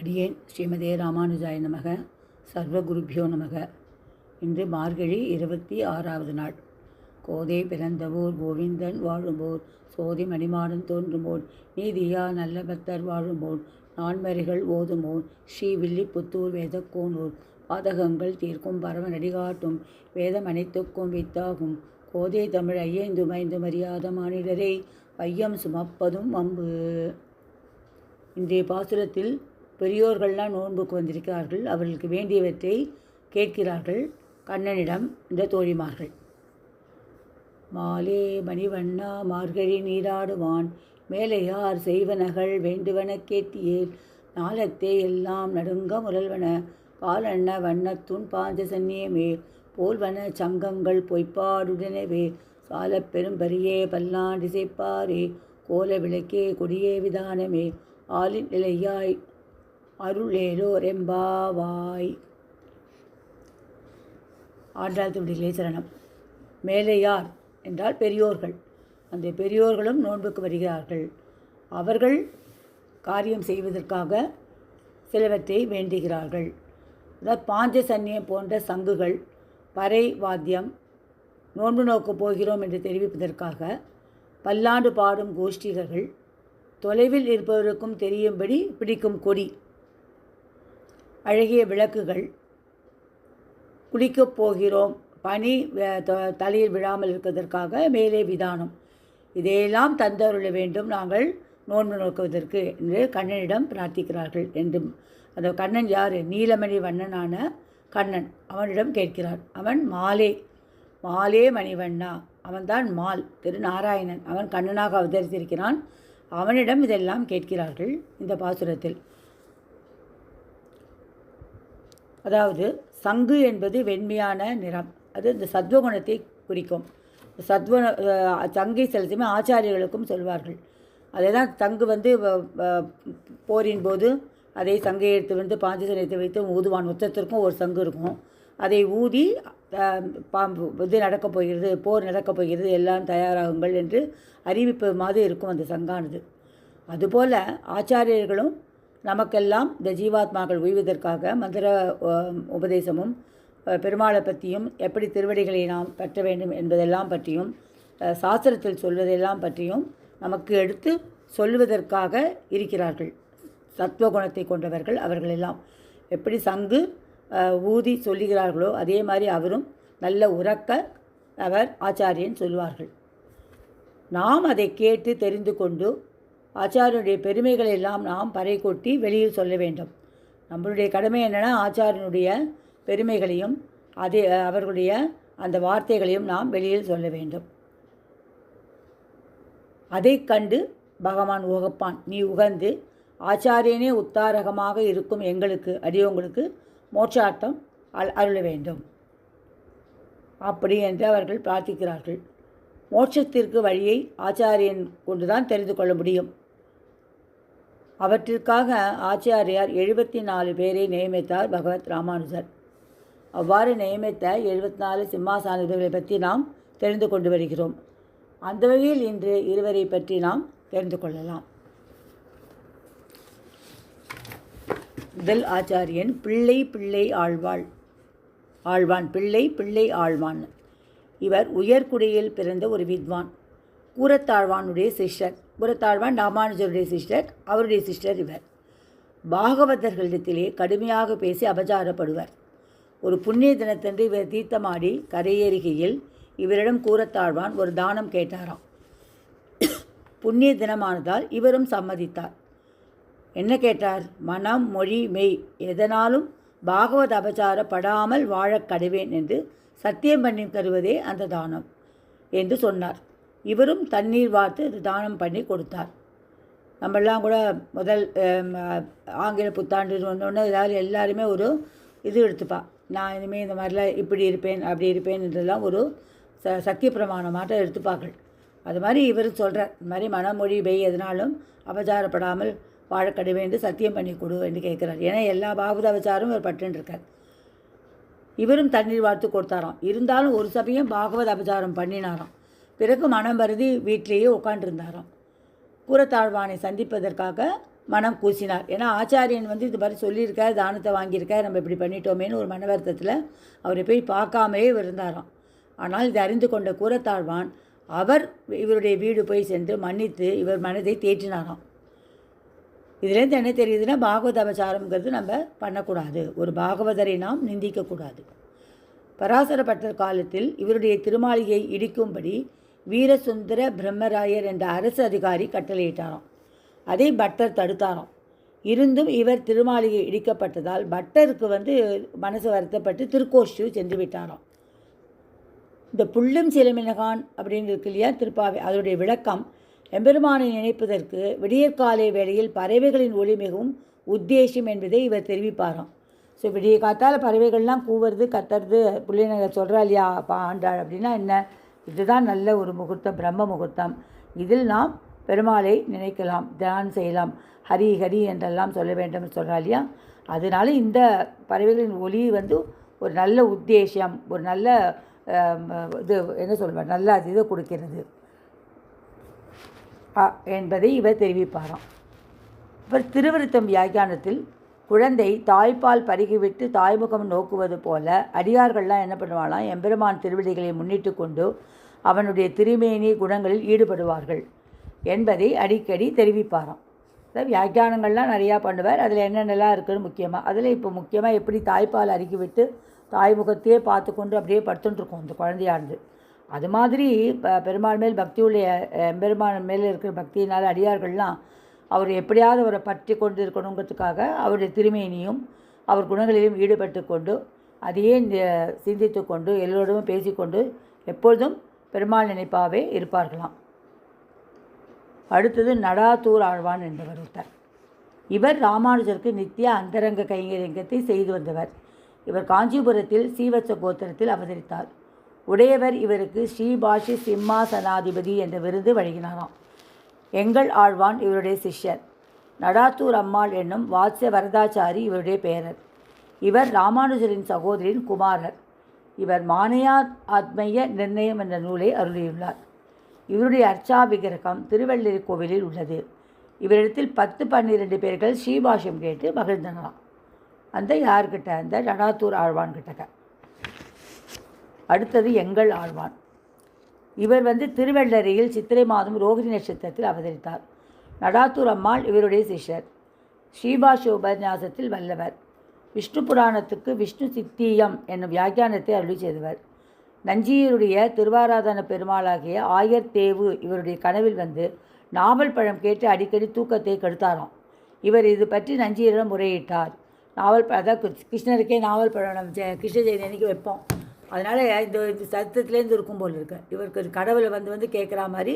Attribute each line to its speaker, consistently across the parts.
Speaker 1: அடியேன் ஸ்ரீமதே ராமானுஜாய நமக சர்வகுருபியோ நமக. இன்று மார்கழி இருபத்தி ஆறாவது நாள். கோதை பிறந்தவோர் கோவிந்தன் வாழும்போர் சோதி மணிமாடன் தோன்றும்போர் நீதியா நல்ல பக்தர் வாழும்போர் நான்மறைகள் ஓதுமோர் ஸ்ரீ வில்லிபுத்தூர் வேதக்கோனூர். பாதகங்கள் தீர்க்கும் பரம நடிகாட்டும் வேதம் அனைத்துக்கும் வித்தாகும். கோதை தமிழ் ஐயைந்து மைந்து மரியாத மாநிலரே ஐயம் சுமப்பதும் அம்பு. இன்றைய பாசுரத்தில் பெரியோர்கள்லாம் நோன்புக்கு வந்திருக்கிறார்கள். அவர்களுக்கு வேண்டியவற்றை கேட்கிறார்கள். கண்ணனிடம் இந்த தோழிமார்கள். மாலே மணிவண்ணா மார்கழி நீராடுவான். மேலையார் செய்வனகள்? வேண்டுவன கேட்டியேல் நாளத்தே எல்லாம் நடுங்க முரல்வன. பாலண்ண வண்ணத்துன் பாஞ்ச சன்னியமே. போல்வன சங்கங்கள் பொய்ப்பாடுடனவே. சாலப் பெரும்பரியே பல்லாண்டிசைப்பாரே கோல விளக்கே கொடியே விதானமே. ஆலின் நிலையாய் அருளேலோ ரெம்பாவாய் ஆண்டாள் துடிலே சரணம். மேலே யார் என்றால் பெரியோர்கள். அந்த பெரியோர்களும் நோன்புக்கு வருகிறார்கள். அவர்கள் காரியம் செய்வதற்காக சிலவற்றை வேண்டுகிறார்கள். அதாவது பாஞ்ச சன்னியம் போன்ற சங்குகள் பறை வாத்தியம் நோன்பு நோக்கப் போகிறோம் என்று தெரிவிப்பதற்காக பல்லாண்டு பாடும் கோஷ்டிகர்கள் தொலைவில் இருப்பவருக்கும் தெரியும்படி பிடிக்கும் கொடி. அழகிய விளக்குகள். குளிக்கப் போகிறோம். பனி த- தலையில் விழாமல் இருப்பதற்காக மேலே விதானம். இதையெல்லாம் தந்தருள வேண்டும். நாங்கள் நோன்பு நோக்குவதற்கு என்று கண்ணனிடம் பிரார்த்திக்கிறார்கள் என்றும் அந்த கண்ணன் யார்? நீலமணி வண்ணனான கண்ணன் அவனிடம் கேட்கிறார். அவன் மாலே மாலே மணிவண்ணா அவன்தான் மால். திரு நாராயணன் அவன் கண்ணனாக அவதரித்திருக்கிறான். அவனிடம் இதெல்லாம் கேட்கிறார்கள் இந்த பாசுரத்தில். அதாவது சங்கு என்பது வெண்மையான நிறம். அது இந்த சத்வகுணத்தை குறிக்கும். சத்வ அஹ், சங்கை செலுத்துமே ஆச்சாரியர்களுக்கும் சொல்வார்கள். அதே தான் சங்கு வந்து வ- போரின் போது அதை சங்கை எடுத்து வந்து பாஞ்சசனத்தை வைத்து ஊதுவான். உச்சத்திற்கும் ஒரு சங்கு இருக்கும். அதை ஊதி பாம்பு இது நடக்கப் போகிறது போர் நடக்கப் போகிறது எல்லாம் தயாராகுங்கள் என்று அறிவிப்பு மாதிரி இருக்கும் அந்த சங்கானது. அதுபோல் ஆச்சாரியர்களும் நமக்கெல்லாம் இந்த ஜீவாத்மாக்கள் உய்வதற்காக மந்திர உபதேசமும் பெருமாளை பற்றியும் எப்படி திருவடிகளை நாம் பெற்ற வேண்டும் என்பதெல்லாம் பற்றியும் சாஸ்திரத்தில் சொல்வதெல்லாம் பற்றியும் நமக்கு எடுத்து சொல்லுவதற்காக இருக்கிறார்கள். சத்துவகுணத்தை கொண்டவர்கள் அவர்களெல்லாம் எப்படி சங்கு ஊதி சொல்லுகிறார்களோ அதே மாதிரி அவரும் நல்ல உறக்க அவர் ஆச்சாரியன் சொல்வார்கள். நாம் அதை கேட்டு தெரிந்து கொண்டு ஆச்சாரியனுடைய பெருமைகளை எல்லாம் நாம் பறை கொட்டி வெளியில் சொல்ல வேண்டும். நம்மளுடைய கடமை என்னென்னா ஆச்சாரியனுடைய பெருமைகளையும் அதே அவர்களுடைய அந்த வார்த்தைகளையும் நாம் வெளியில் சொல்ல வேண்டும். அதைக் கண்டு பகவான் உகப்பான் நீ உகந்து ஆச்சாரியனே உத்தாரகமாக இருக்கும் எங்களுக்கு அடியவங்களுக்கு மோட்சாட்டம் அல் அருள வேண்டும். அப்படி என்று அவர்கள் பிரார்த்திக்கிறார்கள். மோட்சத்திற்கு வழியை ஆச்சாரியன் கொண்டுதான் தெரிந்து கொள்ள முடியும். அவற்றிற்காக ஆச்சாரியார் எழுபத்தி நாலு பேரை நியமித்தார் பகவத் ராமானுஜர். அவ்வாறு நியமித்த எழுபத்தி நாலு சிம்மாசானர்களை பற்றி நாம் தெரிந்து கொண்டு வருகிறோம். அந்த வகையில் இன்று இருவரை பற்றி நாம் தெரிந்து கொள்ளலாம். முதல் ஆச்சாரியன் பிள்ளை பிள்ளை ஆழ்வாள். ஆழ்வான் பிள்ளை பிள்ளை ஆழ்வான். இவர் உயர்குடியில் பிறந்த ஒரு வித்வான். கூரத்தாழ்வானுடைய சிஷ்யர். புறத்தாழ்வான் ராமானுஜருடைய சிஸ்டர் அவருடைய சிஸ்டர் இவர். பாகவதர்களிடத்திலே கடுமையாக பேசி அபச்சாரப்படுவர். ஒரு புண்ணிய தினத்தன்று இவர் தீர்த்தமாடி கரையேறுகையில் இவரிடம் கூறத்தாழ்வான் ஒரு தானம் கேட்டாராம். புண்ணிய தினமானதால் இவரும் சம்மதித்தார். என்ன கேட்டார்? மனம் மொழி மெய் எதனாலும் பாகவத அபச்சாரப்படாமல் வாழக் கடுவேன் என்று சத்தியம் பண்ணி தருவதே அந்த தானம் என்று சொன்னார். இவரும் தண்ணீர் வார்த்து இது தானம் பண்ணி கொடுத்தார். நம்மெல்லாம் கூட முதல் ஆங்கில புத்தாண்டு ஒன்று எல்லாரும் எல்லாருமே ஒரு இது எடுத்துப்பா. நான் இனிமேல் இந்த மாதிரிலாம் இப்படி இருப்பேன் அப்படி இருப்பேன் என்றெல்லாம் ஒரு ச சத்திய பிரமாணமாக எடுத்துப்பார்கள். அது மாதிரி இவர் சொல்கிறார் இந்த மாதிரி மனமொழி பெய் எதனாலும் அபச்சாரப்படாமல் வாழக்கடுவே என்று சத்தியம் பண்ணி கொடு என்று கேட்குறார். ஏன்னா எல்லா பாகுத அபச்சாரம் இவர் பட்டுருக்கார் இவரும் தண்ணீர் வார்த்து கொடுத்தாராம். இருந்தாலும் ஒரு சபையும் பாகவத அபச்சாரம் பண்ணினாராம். பிறகு மனம் வருதி வீட்டிலேயே உட்காண்டிருந்தாராம் கூரத்தாழ்வானை சந்திப்பதற்காக மனம் கூசினார். ஏன்னா ஆச்சாரியன் வந்து இது மாதிரி சொல்லியிருக்கார் தானத்தை வாங்கியிருக்கார் நம்ம இப்படி பண்ணிட்டோமேன்னு ஒரு மன வருத்தத்தில் அவரை போய் பார்க்காமலே இருந்தாராம். ஆனால் இதை அறிந்து கொண்ட கூறத்தாழ்வான் அவர் இவருடைய வீடு போய் சென்று மன்னித்து இவர் மனதை தேற்றினாராம். இதுலேருந்து என்ன தெரியுதுன்னா பாகவத அபச்சாரம்ங்கிறது நம்ம பண்ணக்கூடாது. ஒரு பாகவதரை நாம் நிந்திக்கக்கூடாது. பராசரப்பட்ட காலத்தில் இவருடைய திருமாளிகை இடிக்கும்படி வீரசுந்தர பிரம்மராயர் என்ற அரசு அதிகாரி கட்டளையிட்டாராம். அதை பட்டர் தடுத்தாராம். இருந்தும் இவர் திருமாளிகை இடிக்கப்பட்டதால் பட்டருக்கு வந்து மனசு வருத்தப்பட்டு திருக்கோஷ்டு சென்று விட்டாராம். இந்த புள்ளும் சிலமினகான் அப்படின்னு இருக்கு இல்லையா திருப்பாவை அதனுடைய விளக்கம் எம்பெருமானை நினைப்பதற்கு விடியற்காலை வேளையில் பறவைகளின் ஒளி மிகவும் உத்தேசம் என்பதை இவர் தெரிவிப்பாராம். ஸோ விடிய காத்தால் பறவைகள்லாம் கூவுறது கத்துறது புள்ளிநகர் சொல்கிறா இல்லையா பா ஆண்டாள் அப்படின்னா என்ன? இதுதான் நல்ல ஒரு முகூர்த்தம் பிரம்ம முகூர்த்தம். இதில் நாம் பெருமாளை நினைக்கலாம் தியானம் செய்யலாம். ஹரி ஹரி என்றெல்லாம் சொல்ல வேண்டும் சொல்கிறா இல்லையா? அதனால இந்த பறவைகளின் ஒளி வந்து ஒரு நல்ல உத்தேசம் ஒரு நல்ல இது என்ன சொல்வார்? நல்ல அது இதை கொடுக்கிறது என்பதை இவர் தெரிவிப்பாராம். இவர் திருவிருத்தம் வியாக்கியானத்தில் குழந்தை தாய்ப்பால் பருகிவிட்டு தாய்முகம் நோக்குவது போல அடியார்கள்லாம் என்ன பண்ணுவாங்களாம்? எம்பெருமான் திருவிழிகளை முன்னிட்டு கொண்டு அவனுடைய திருமேனி குணங்களில் ஈடுபடுவார்கள் என்பதை அடிக்கடி தெரிவிப்பாராம். அதாவது வியாக்கியானங்கள்லாம் நிறையா பண்ணுவார். அதில் என்னென்னலாம் இருக்குன்னு முக்கியமாக அதில் இப்போ முக்கியமாக எப்படி தாய்ப்பால் அறுக்கி விட்டு தாய்முகத்தையே பார்த்து கொண்டு அப்படியே படுத்துட்டுருக்கோம் அந்த குழந்தையானது அது மாதிரி ப- பெருமாள் மேல் பக்தி உள்ள பெருமாள் மேல் இருக்கிற பக்தியினால் அடியார்கள்லாம் அவர் எப்படியாவது அவரை பற்றி கொண்டு இருக்கணுங்கிறதுக்காக அவருடைய திருமேனியும் அவர் குணங்களிலும் ஈடுபட்டு கொண்டு அதையே இந்த- சிந்தித்து கொண்டு எல்லோருடன் பேசிக்கொண்டு எப்பொழுதும் பெருமாள் நினைப்பாவே இருப்பார்களாம். அடுத்தது நடாத்தூர் ஆழ்வான் என்பவர் ஒருத்தர். இவர் ராமானுஜருக்கு நித்திய அந்தரங்க கைங்கரியங்கத்தை செய்து வந்தவர். இவர் காஞ்சிபுரத்தில் சீவச்ச கோத்திரத்தில் அவதரித்தார். உடையவர் இவருக்கு ஸ்ரீபாஷி சிம்மாசனாதிபதி என்ற விருது வழங்கினாராம். எங்கள் ஆழ்வான் இவருடைய சிஷ்யர். நடாத்தூர் அம்மாள் என்னும் வாத்ஸ்ய வரதாச்சாரி இவருடைய பேரர். இவர் ராமானுஜரின் சகோதரின் குமாரர். இவர் மானையா ஆத்மீய நிர்ணயம் என்ற நூலை அருளியுள்ளார். இவருடைய அர்ச்சா விக்கிரகம் திருவள்ளரி கோவிலில் உள்ளது. இவரிடத்தில் பத்து பன்னிரெண்டு பேர்கள் ஸ்ரீபாஷம் கேட்டு மகிழ்ந்தனாம் அந்த யார்கிட்ட? அந்த நடாத்தூர் ஆழ்வான் கிட்டக்க. அடுத்தது எங்கள் ஆழ்வான். இவர் வந்து திருவள்ளரையில் சித்திரை மாதம் ரோகிணி நட்சத்திரத்தில் அவதரித்தார். நடாத்தூர் அம்மாள் இவருடைய சிஷ்யர். ஸ்ரீபாஷ உபன்யாசத்தில் வல்லவர். விஷ்ணு புராணத்துக்கு விஷ்ணு சித்தியம் என்னும் வியாக்கியானத்தை அருளி செய்தவர். நஞ்சியருடைய திருவாராதன பெருமாளாகிய ஆயர் தேவு இவருடைய கனவில் வந்து நாவல் பழம் கேட்டு அடிக்கடி தூக்கத்தை கெடுத்தாராம். இவர் இது பற்றி நஞ்சியரிடம் முறையிட்டார். நாவல் பழம் அதான் கிருஷ்ணருக்கே நாவல் பழம் நம்ம கிருஷ்ண ஜெயந்தி அன்னைக்கு வைப்போம். அதனால் இந்த சத்தத்துலேருந்து இருக்கும் போல் இருக்கு. இவருக்கு கடவுளை வந்து வந்து கேட்குற மாதிரி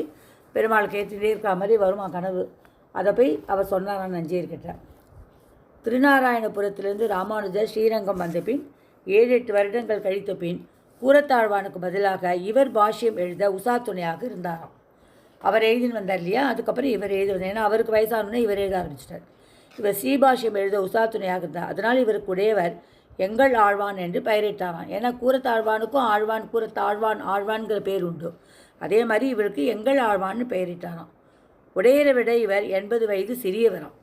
Speaker 1: பெருமாள் கேட்டுகிட்டே இருக்கிற மாதிரி வருமா கனவு? அதை போய் அவர் சொன்னாரான் நஞ்சியர்கிட்ட. திருநாராயணபுரத்திலிருந்து ராமானுஜர் ஸ்ரீரங்கம் வந்த பின் ஏழு எட்டு வருடங்கள் கழித்த பின் கூரத்தாழ்வானுக்கு பதிலாக இவர் பாஷ்யம் எழுத உசா துணையாக இருந்தாராம். அவர் எழுதின்னு வந்தார் இல்லையா? அதுக்கப்புறம் இவர் எழுதி வந்தார் ஏன்னா அவருக்கு வயசானோடனே இவர் எழுத ஆரம்பிச்சிட்டார். இவர் ஸ்ரீபாஷ்யம் எழுத உசா துணையாக இருந்தார். அதனால் இவருக்கு உடையவர் எங்கள் ஆழ்வான் என்று பெயரிட்டாராம். ஏன்னா கூரத்தாழ்வானுக்கும் ஆழ்வான் கூரத்தாழ்வான் ஆழ்வான்கிற பேர் உண்டு. அதே மாதிரி இவருக்கு எங்கள் ஆழ்வான்னு பெயரிட்டாராம். உடையரை விட இவர் எண்பது வயது சிறியவராம்.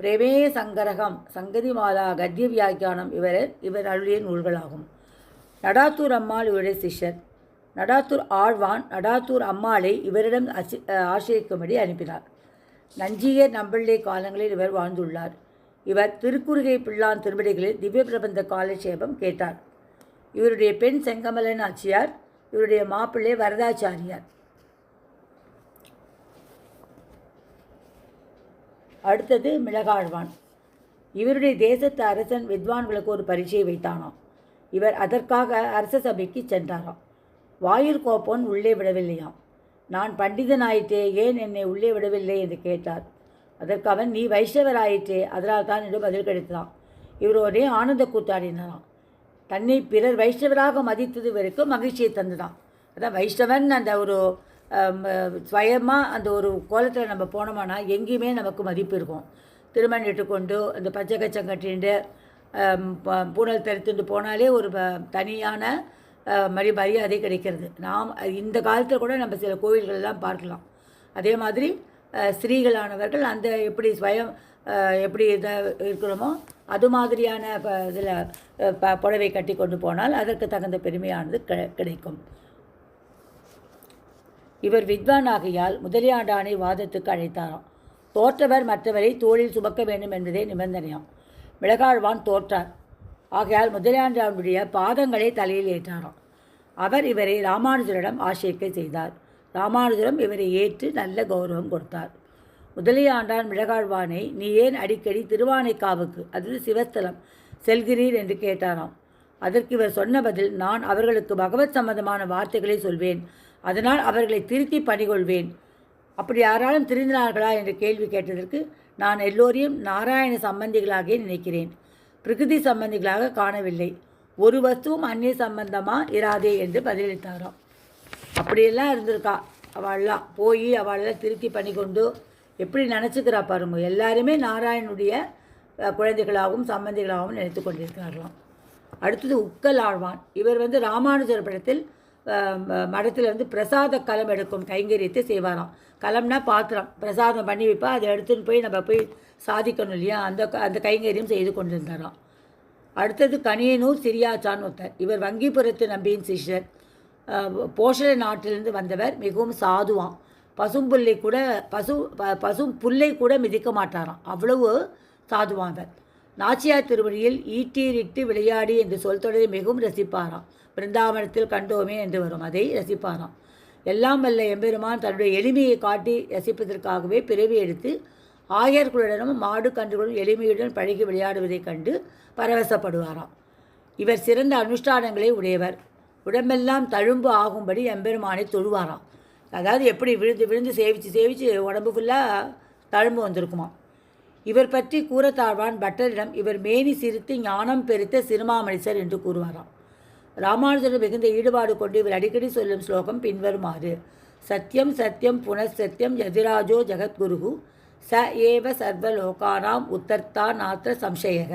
Speaker 1: பிரவே சங்கரகம் சங்கதி மாலா கத்திய வியாக்கியானம் இவர் இவர் அருளிய நூல்களாகும். நடாத்தூர் அம்மாள் இவருடைய சிஷ்யர். நடாத்தூர் ஆழ்வான் நடாத்தூர் அம்மாளை இவரிடம் அசி அஹ் அனுப்பினார். நஞ்சியர் நம்பிள்ளை காலங்களில் இவர் வாழ்ந்துள்ளார். இவர் திருக்குறுகை பிள்ளான் திருமடிகளில் திவ்ய பிரபந்த காலட்சேபம் கேட்டார். இவருடைய பெண் செங்கமலன் ஆச்சியார் இவருடைய மாப்பிள்ளை வரதாச்சாரியார். அடுத்தது மிளகாழ்வான். இவருடைய தேசத்து அரசன் வித்வான்களுக்கு ஒரு பரீட்சையை வைத்தானாம். இவர் அதற்காக அரச சபைக்கு சென்றாராம். வாயிற் கோப்பன் உள்ளே விடவில்லையாம். நான் பண்டிதனாயிற்றே ஏன் என்னை உள்ளே விடவில்லை? என்று கேட்டார். அதற்கு அவன் நீ வைஷ்ணவராயிற்றே அதனால் தான் என்று பதில் கிடைத்தான் இவர் ஒரே ஆனந்த கூத்தாடினாராம். தன்னை பிறர் வைஷ்ணவராக மதித்தது வரைக்கும் மகிழ்ச்சியை தந்துதான் அதான் வைஷ்ணவன் அந்த ஒரு சுயமாக அந்த ஒரு கோலத்தில் நம்ம போனோம்னா எங்கேயுமே நமக்கு மதிப்பு இருக்கும். திருமணம் இட்டுக்கொண்டு அந்த பச்சை கச்சம் கட்டிண்டு பூனல் ப- பூணல் போனாலே ஒரு தனியான மரி மரியாதை கிடைக்கிறது. நாம் இந்த காலத்தில் கூட நம்ம சில கோவில்கள்லாம் பார்க்கலாம். அதே மாதிரி ஸ்திரீகளானவர்கள் அந்த எப்படி ஸ்வயம் எப்படி இதை இருக்கிறோமோ அது மாதிரியான இதில் ப புடவை கட்டி கொண்டு போனால் அதற்கு தகுந்த பெருமையானது கிடைக்கும். இவர் வித்வான் ஆகையால் முதலியாண்டானை வாதத்துக்கு அழைத்தாராம். தோற்றவர் மற்றவரை தோளில் சுமக்க வேண்டும் என்பதே நிபந்தனையாம். மிளகாழ்வான் தோற்றார். ஆகையால் முதலியாண்டானுடைய பாதங்களை தலையில் ஏற்றாராம். அவர் இவரை ராமானுஜரிடம் ஆசைக்கை செய்தார். ராமானுஜரும் இவரை ஏற்று நல்ல கௌரவம் கொடுத்தார். முதலியாண்டான் மிளகாழ்வானை நீ ஏன் அடிக்கடி திருவானைக்காவுக்கு அது சிவஸ்தலம் செல்கிறீர்? என்று கேட்டாராம். அதற்கு இவர் சொன்ன பதில் நான் அவர்களுக்கு பகவத் சம்பந்தமான வார்த்தைகளை சொல்வேன். அதனால் அவர்களை திருத்தி பணிகொள்வேன். அப்படி யாராலும் திருந்தினார்களா என்று கேள்வி கேட்டதற்கு நான் எல்லோரையும் நாராயண சம்பந்திகளாகவே நினைக்கிறேன். பிரகிருதி சம்பந்திகளாக காணவில்லை. ஒரு வஸ்துவும் அந்நிய சம்பந்தமாக இராதே என்று பதிலளித்தாராம். அப்படியெல்லாம் இருந்திருக்கா அவள்லாம் போய் அவளெல்லாம் திருத்தி பண்ணி கொண்டு எப்படி நினச்சிக்கிறா பாருங்க. எல்லாருமே நாராயணனுடைய குழந்தைகளாகவும் சம்பந்திகளாகவும் நினைத்து கொண்டிருக்கிறார்களாம். அடுத்தது உக்கல் ஆழ்வான். இவர் வந்து ராமானுஜர் படத்தில் மடத்தில் வந்து பிரசாத கலம் எடுக்கும். கைங்கரியத்தை செய்வாராம். கலம்னா பாத்திரம். பிரசாதம் பண்ணி வைப்பா அதை எடுத்துன்னு போய் நம்ம போய் சாதிக்கணும் இல்லையா? அந்த அந்த கைங்கரியம் செய்து கொண்டிருந்தாராம். அடுத்தது கனியனூர் சிரியாச்சான் ஒருத்தர். இவர் வங்கிபுரத்து நம்பியின் சிஷ்யர். அஹ், போஷண நாட்டிலிருந்து வந்தவர். மிகவும் சாதுவாம். பசும்புல்லை கூட பசு ப பசும் புல்லை கூட மிதிக்க மாட்டாராம். அவ்வளவு சாதுவான் அவர். நாச்சியார் திருவடியில் ஈட்டீரிட்டு விளையாடி என்று சொல் தொடரை மிகவும் ரசிப்பாராம். பிருந்தாவனத்தில் கண்டோமே என்று வரும். அதை ரசிப்பாராம். எல்லாம் வல்ல எம்பெருமான் தன்னுடைய எளிமையை காட்டி ரசிப்பதற்காகவே பிறவி எடுத்து ஆயர்களுடனும் மாடு கன்றுகளும் எளிமையுடன் பழகி விளையாடுவதைக் கண்டு பரவசப்படுவாராம். இவர் சிறந்த அனுஷ்டானங்களை உடையவர். உடம்பெல்லாம் தழும்பு ஆகும்படி எம்பெருமானை தொழுவாராம். அதாவது எப்படி விழுந்து விழுந்து சேவித்து சேவித்து உடம்பு ஃபுல்லாக தழும்பு வந்திருக்குமா இவர் பற்றி கூறத்தாழ்வான் பட்டரிடம் இவர் மேனி சிரித்து ஞானம் பெருத்த சிறுமாமணிசர் என்று கூறுவாராம். ராமானுஜர் மிகுந்த ஈடுபாடு கொண்டு இவர் அடிக்கடி சொல்லும் ஸ்லோகம் பின்வருமாறு சத்யம் சத்யம் புனசத்தியம் யதிராஜோ ஜெகத்குருகு ச ஏவ சர்வலோகானாம் உத்தர்த்தா நாத்திர சம்சயக.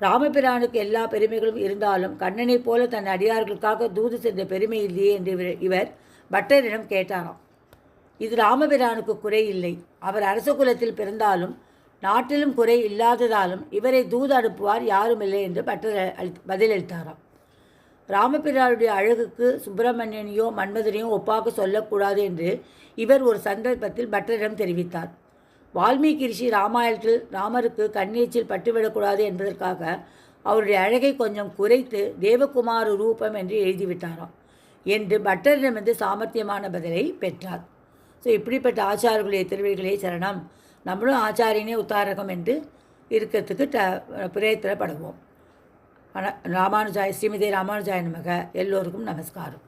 Speaker 1: ராமபிரானுக்கு எல்லா பெருமைகளும் இருந்தாலும் கண்ணனைப் போல தன் அடியார்களுக்காக தூது சென்ற பெருமை இல்லையே என்று இவர் பட்டரிடம் கேட்டாராம். இது ராமபிரானுக்கு குறை இல்லை. அவர் அரச குலத்தில் பிறந்தாலும் நாட்டிலும் குறை இல்லாததாலும் இவரை தூது அனுப்புவார் யாரும் இல்லை என்று பட்டர் பதிலளித்தாராம். ராமபிரானுடைய அழகுக்கு சுப்பிரமணியனையோ மன்மதனையோ ஒப்பாக சொல்லக்கூடாது என்று இவர் ஒரு சந்தர்ப்பத்தில் பட்டரிடம் தெரிவித்தார். வால்மீகி ரிஷி ராமாயணத்தில் ராமருக்கு கண்ணீச்சில் பட்டுவிடக்கூடாது என்பதற்காக அவருடைய அழகை கொஞ்சம் குறைத்து தேவகுமார ரூபம் என்று எழுதிவிட்டாராம். என்று பட்டரிடமிருந்து சாமர்த்தியமான பதிலை பெற்றார். ஸோ இப்படிப்பட்ட ஆச்சாரர்களுடைய திருவிழிகளே சரணம். நம்மளும் ஆச்சாரியனே உத்தாரகம் என்று இருக்கிறதுக்கு ட பிரயத்தனப்படுவோம். ராமானுஜாய் ஸ்ரீமதி ராமானுஜாய நமக. எல்லோருக்கும் நமஸ்காரம்.